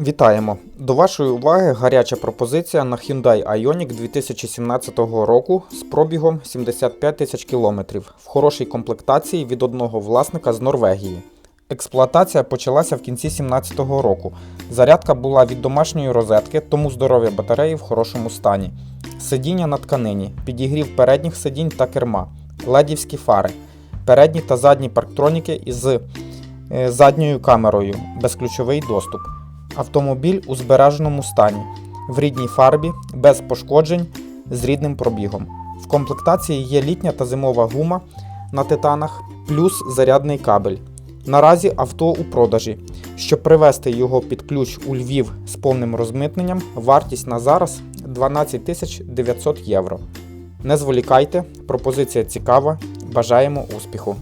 Вітаємо! До вашої уваги гаряча пропозиція на Hyundai Ioniq 2017 року з пробігом 75 тисяч кілометрів в хорошій комплектації від одного власника з Норвегії. Експлуатація почалася в кінці 2017 року. Зарядка була від домашньої розетки, тому здоров'я батареї в хорошому стані. Сидіння на тканині, підігрів передніх сидінь та керма, ледівські фари, передні та задні парктроніки із е, задньою камерою, безключовий доступ. Автомобіль у збереженому стані, в рідній фарбі, без пошкоджень, з рідним пробігом. В комплектації є літня та зимова гума на титанах, плюс зарядний кабель. Наразі авто у продажі. Щоб привезти його під ключ у Львів з повним розмитненням, вартість на зараз 12 тисяч 900 євро. Не зволікайте, пропозиція цікава. Бажаємо успіху!